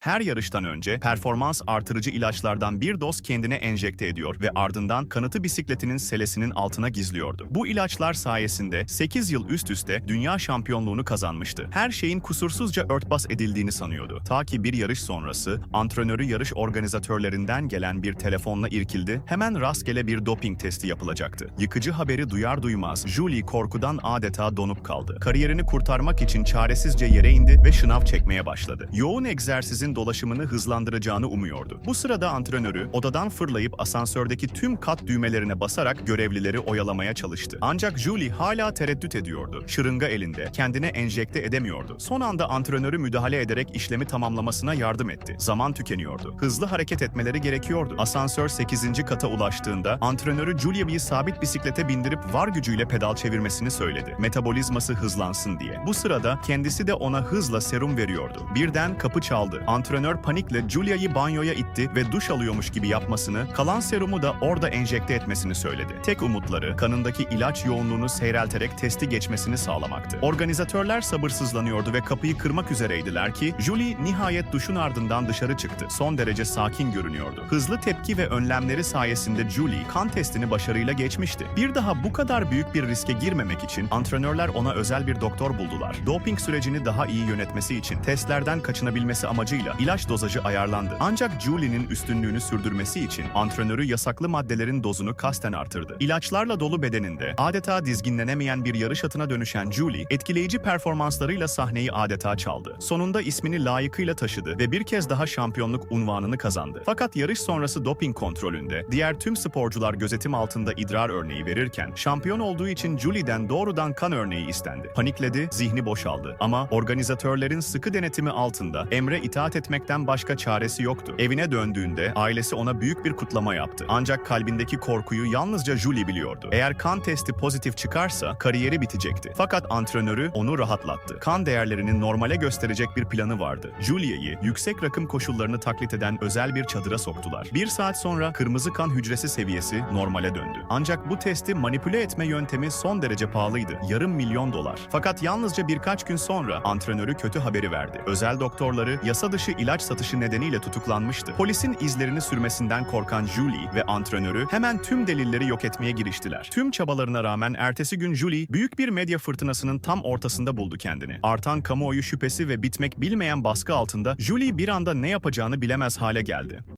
Her yarıştan önce performans artırıcı ilaçlardan bir doz kendine enjekte ediyor ve ardından kanıtı bisikletinin selesinin altına gizliyordu. Bu ilaçlar sayesinde 8 yıl üst üste dünya şampiyonluğunu kazanmıştı. Her şeyin kusursuzca örtbas edildiğini sanıyordu. Ta ki bir yarış sonrası antrenörü yarış organizatörlerinden gelen bir telefonla irkildi. Hemen rastgele bir doping testi yapılacaktı. Yıkıcı haberi duyar duymaz Julie korkudan adeta donup kaldı. Kariyerini kurtarmak için çaresizce yere indi ve şınav çekmeye başladı. Yoğun egzersizin dolaşımını hızlandıracağını umuyordu. Bu sırada antrenörü odadan fırlayıp asansördeki tüm kat düğmelerine basarak görevlileri oyalamaya çalıştı. Ancak Julie hala tereddüt ediyordu. Şırınga elinde, kendine enjekte edemiyordu. Son anda antrenörü müdahale ederek işlemi tamamlamasına yardım etti. Zaman tükeniyordu. Hızlı hareket etmeleri gerekiyordu. Asansör 8. kata ulaştığında antrenörü Julie'yi sabit bisiklete bindirip var gücüyle pedal çevirmesini söyledi. Metabolizması hızlansın diye. Bu sırada kendisi de ona hızla serum veriyordu. Birden kapı çaldı. Antrenör panikle Julia'yı banyoya itti ve duş alıyormuş gibi yapmasını, kalan serumu da orada enjekte etmesini söyledi. Tek umutları kanındaki ilaç yoğunluğunu seyrelterek testi geçmesini sağlamaktı. Organizatörler sabırsızlanıyordu ve kapıyı kırmak üzereydiler ki Julie nihayet duşun ardından dışarı çıktı. Son derece sakin görünüyordu. Hızlı tepki ve önlemleri sayesinde Julie kan testini başarıyla geçmişti. Bir daha bu kadar büyük bir riske girmemek için antrenörler ona özel bir doktor buldular. Doping sürecini daha iyi yönetmesi için testlerden kaçınabilmesi amacıyla ilaç dozajı ayarlandı. Ancak Julie'nin üstünlüğünü sürdürmesi için antrenörü yasaklı maddelerin dozunu kasten artırdı. İlaçlarla dolu bedeninde adeta dizginlenemeyen bir yarış atına dönüşen Julie, etkileyici performanslarıyla sahneyi adeta çaldı. Sonunda ismini layıkıyla taşıdı ve bir kez daha şampiyonluk unvanını kazandı. Fakat yarış sonrası doping kontrolünde diğer tüm sporcular gözetim altında idrar örneği verirken şampiyon olduğu için Julie'den doğrudan kan örneği istendi. Panikledi, zihni boşaldı ama organizatörlerin sıkı denetimi altında Emre itaat etmekten başka çaresi yoktu. Evine döndüğünde ailesi ona büyük bir kutlama yaptı. Ancak kalbindeki korkuyu yalnızca Julie biliyordu. Eğer kan testi pozitif çıkarsa kariyeri bitecekti. Fakat antrenörü onu rahatlattı. Kan değerlerini normale gösterecek bir planı vardı. Julie'yi yüksek rakım koşullarını taklit eden özel bir çadıra soktular. Bir saat sonra kırmızı kan hücresi seviyesi normale döndü. Ancak bu testi manipüle etme yöntemi son derece pahalıydı. Yarım milyon dolar. Fakat yalnızca birkaç gün sonra antrenörü kötü haberi verdi. Özel doktorları yasa dışı ilaç satışı nedeniyle tutuklanmıştı. Polisin izlerini sürmesinden korkan Julie ve antrenörü hemen tüm delilleri yok etmeye giriştiler. Tüm çabalarına rağmen ertesi gün Julie büyük bir medya fırtınasının tam ortasında buldu kendini. Artan kamuoyu şüphesi ve bitmek bilmeyen baskı altında Julie bir anda ne yapacağını bilemez hale geldi.